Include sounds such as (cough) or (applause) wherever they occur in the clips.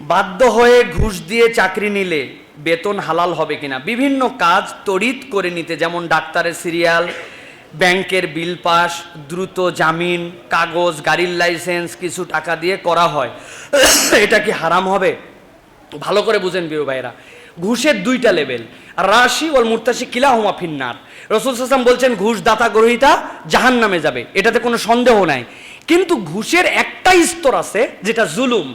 বাধ্য হয়ে ঘুষ দিয়ে চাকরি নিলে বেতন হালাল হবে কিনা? বিভিন্ন কাজ তড়িৎ করে নিতে, যেমন ডাক্তারের সিরিয়াল, ব্যাংকের বিল পাস, দ্রুত জামিন, কাগজ, গাড়ির লাইসেন্স, কিছু টাকা দিয়ে করা হয়। (coughs) এটা কি হারাম হবে? ভালো করে বুঝেন বিরু ভাইরা ঘুষের দুইটা লেভেল, রাশি ওর মুর্তাসি কিলা হুমা ফিন্নার। রসুল সাসলাম বলছেন ঘুষ দাতা গ্রহিতা জাহান নামে যাবে। এটাতে কোনো সন্দেহ নাই। কিন্তু ঘুষের একটা স্তর আছে, যেটা জুলুম।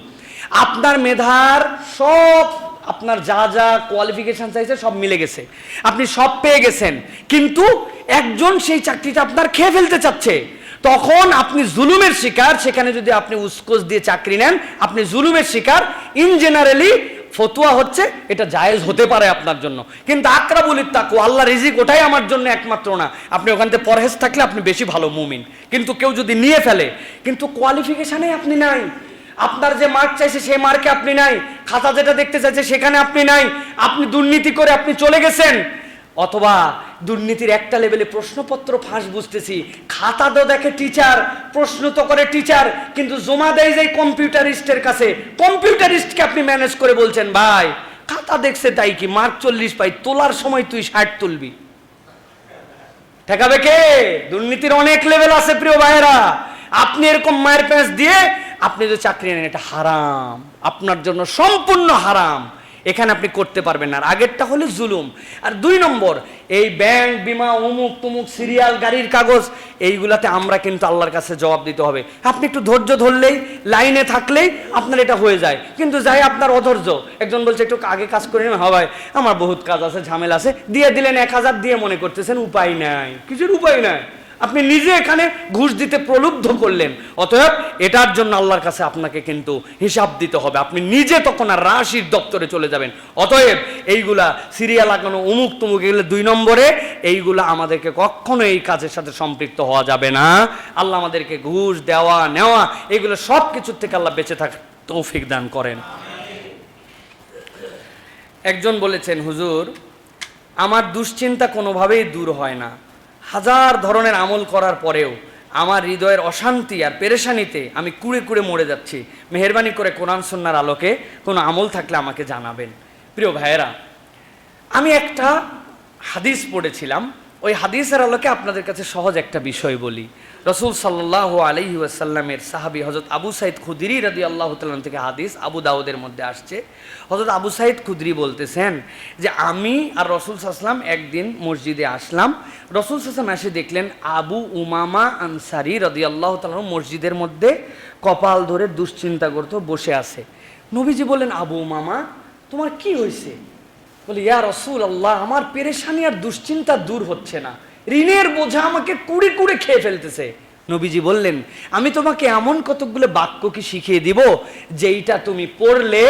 আপনার মেধার সব আপনার যা যা কোয়ালিফিকেশন চাইছে সব মিলে গেছে। আপনি সব পেয়ে গেছেন। কিন্তু একজন সেই চাকরিটা আপনার খেয়ে ফেলতে চাচ্ছে। তখন আপনি জুলুমের শিকার। সেখানে যদি আপনি উস্কোস দিয়ে চাকরি নেন, আপনি জুলুমের শিকার। ইন জেনারেলি ফতুয়া হচ্ছে, এটা জায়েজ হতে পারে আপনার জন্য। কিন্তু আকরাবুল তাকু আল্লাহ রিজিক ওটাই আমার জন্য একমাত্র না। আপনি ওখান থেকে পরহেজ থাকলে আপনি বেশি ভালো মুমিন। কিন্তু কেউ যদি নিয়ে ফেলে, কিন্তু কোয়ালিফিকেশনে আপনি নাই। আপনার যে মার্ক চাইছে সেই মার্কে আপনি নাই। খাতা যেটা দেখতে চাইছে সেখানে আপনি নাই। আপনি দুর্নীতি করে আপনি চলে গেছেন। অথবা দুর্নীতির একটা লেভেলে প্রশ্নপত্র ফাঁস বুঝতেছি। খাতা তো দেখে টিচার প্রশ্ন তো করে টিচার কিন্তু জমা দেয় যে কম্পিউটারিস্টের কাছে। কম্পিউটারিস্টকে আপনি ম্যানেজ করে বলছেন, ভাই, খাতা দেখছে তাই কি? মার্ক চল্লিশ পাই, তোলার সময় তুই ষাট তুলবি। ঠেকাবে কে? দুর্নীতির অনেক লেভেল আছে প্রিয় ভাইয়েরা। আপনি এরকম মায়ের প্যাঁচ দিয়ে আপনি যে চাকরি নেন, এটা হারাম। আপনার জন্য সম্পূর্ণ হারাম। এখানে আপনি করতে পারবেন না। আর আগেরটা হলে জুলুম। আর দুই নম্বর, এই ব্যাংক, বিমা অমুক তুমুক, সিরিয়াল, গাড়ির কাগজ, এইগুলাতে আমরা কিন্তু আল্লাহর কাছে জবাব দিতে হবে। আপনি একটু ধৈর্য ধরলেই, লাইনে থাকলেই আপনার এটা হয়ে যায়। কিন্তু যাই আপনার অধৈর্য। একজন বলছে, একটু আগে কাজ করে নেন হয় আমার বহুত কাজ আছে, ঝামেলা আছে। দিয়ে দিলেন এক হাজার, দিয়ে মনে করতেছেন, উপায় নাই। কিছুর উপায় নাই। আপনি নিজে এখানে ঘুষ দিতে প্রলুব্ধ করলেন। অতএব এটার জন্য আল্লাহর কাছে আপনাকে কিন্তু হিসাব দিতে হবে। আপনি নিজে তখন আর রাশির দপ্তরে চলে যাবেন। অতএব এইগুলা সিরিয়াল লাগানো উমুক তুমুক, এগুলো দুই নম্বরে, এইগুলা আমাদেরকে কখনো এই কাজের সাথে সম্পৃক্ত হওয়া যাবে না। আল্লাহ আমাদেরকে ঘুষ দেওয়া, নেওয়া, এগুলো সব কিছুর থেকে আল্লাহ বেঁচে থাক তৌফিক দান করেন। একজন বলেছেন, হুজুর, আমার দুশ্চিন্তা কোনোভাবেই দূর হয় না। হাজার ধরনের আমল করার পরেও আমার হৃদয়ের অশান্তি আর পেরেশানিতে আমি কুড়ে কুড়ে মরে যাচ্ছি। মেহরবানি করে কোরআন সন্ন্যার আলোকে কোনো আমল থাকলে আমাকে জানাবেন। প্রিয় ভাইয়েরা, আমি একটা হাদিস পড়েছিলাম। ওই হাদিসের আলোকে আপনাদের কাছে সহজ একটা বিষয় বলি। রসুল সাল্লাহ আলহি ওয়াসাল্লামের সাহাবি হজরত আবু সাইদ খুদিরি রাদি আল্লাহ তাল্লাম থেকে হাদিস আবু দাউদের মধ্যে আসছে। হজরত আবু সাইদ খুদরি বলতেছেন যে, আমি আর রসুল সাল্লাম একদিন মসজিদে আসলাম। রসুল সাল্লাম এসে দেখলেন আবু উমামা আনসারি রদি আল্লাহ তাল্লাম মসজিদের মধ্যে কপাল ধরে দুশ্চিন্তা করতে বসে আছে। নবীজি বললেন, আবু উমামা, তোমার কি হয়েছে বলি, ইয়া রসুল আল্লাহ আমার পেরেশানি আর দুশ্চিন্তা দূর হচ্ছে না। ঋণের বোঝা আমাকে কুড়ে কুড়ে খেয়ে ফেলতেছে। নবীজি বললেন, আমি তোমাকে এমন কতকগুলো বাক্য কি শিখিয়ে দিব, যেইটা তুমি পড়লে,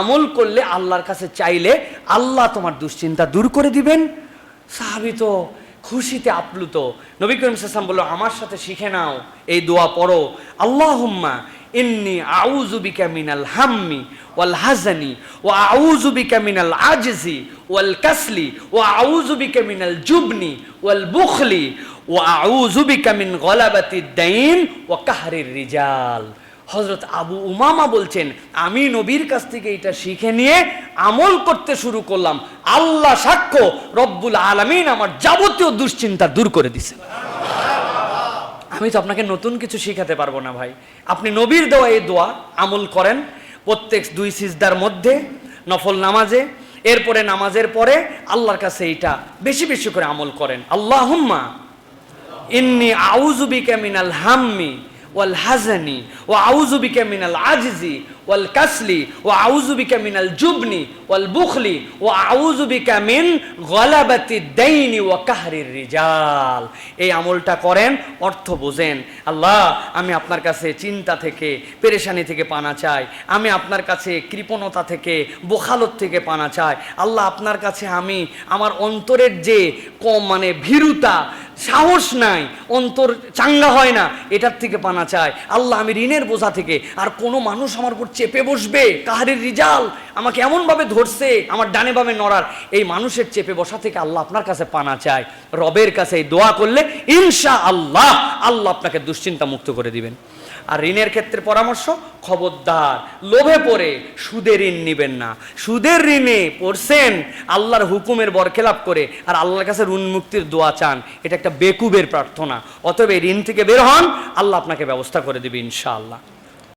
আমল করলে আল্লাহর কাছে চাইলে আল্লাহ তোমার দুশ্চিন্তা দূর করে দিবেন? সাহাবি তো খুশিতে আপ্লুত। নবী করিম সাল্লাম বলল, আমার সাথে শিখে নাও, এই দোয়া পড়ো। আল্লাহ ইন্নি আউযু বিকা মিনাল হাম্মি ওয়াল হাজানি ওয়া আউযু বিকা মিনাল আজজি ওয়াল কাসলি ওয়া আউযু বিকা মিনাল জুবনি ওয়াল বুখলি ওয়া আউযু বিকা মিন গলাবাতি দাইন ও কাহারির রিজাল। হজরত আবু উমামা বলছেন, আমি নবীর কাছ থেকে এটা শিখে নিয়ে আমল করতে শুরু করলাম। আল্লাহ সাক্ষ্য রব্বুল আলামিন আমার যাবতীয় দুশ্চিন্তা দূর করে দিছে। আমি তো আপনাকে নতুন কিছু শিখাতে পারব না ভাই। আপনি নবীর দেওয়া এই দোয়া আমল করেন প্রত্যেক দুই সিজদার মধ্যে নফল নামাজে, এরপরে নামাজের পরে আল্লাহর কাছে এইটা বেশি বেশি করে আমল করেন। আল্লাহ হুম্মা ইন্নি আউজুবিকা মিনাল হাম্মি ওয়াল হাজানি ও আউজুবিকা মিনাল আজিজি ওয়াল কাসলি ও আউজু আউজুবিকা মিনাল জুবনি ওয়াল বুখলি ও আউজুবিকা মিন গলাবাতি দাইনি ও কাহরির রিজাল। এই আমলটা করেন, অর্থ বোঝেন। আল্লাহ, আমি আপনার কাছে চিন্তা থেকে, পেরেশানি থেকে পানা চাই। আমি আপনার কাছে কৃপণতা থেকে, বোখালত থেকে পানা চাই। আল্লাহ, আপনার কাছে আমি, আমার অন্তরের যে কম মানে ভীরুতা সাহস নাই, অন্তর চাঙ্গা হয় না, এটার থেকে পানা চায়। আল্লাহ আমি ঋণের বোঝা থেকে, আর কোনো মানুষ আমার উপর চেপে বসবে, কাহারের রিজাল আমাকে এমনভাবে ধরছে, আমার ডানে বামে নড়ার, এই মানুষের চেপে বসা থেকে আল্লাহ আপনার কাছে পানা চায়। রবের কাছে এই দোয়া করলে ইনশা আল্লাহ আল্লাহ আপনাকে দুশ্চিন্তা মুক্ত করে দিবেন। আর ঋণের ক্ষেত্রে পরামর্শ, খবরদার। লোভে পড়ে সুদে ঋণ নিবেন না। সুদের ঋণে পড়ছেন আল্লাহর হুকুমের বরখেলাপ করে আর আল্লাহর কাছে ঋণ মুক্তির দোয়া চান, এটা একটা বেকুবের প্রার্থনা। অতএব এই ঋণ থেকে বের হন, আল্লাহ আপনাকে ব্যবস্থা করে দেবে ইনশাআল্লাহ।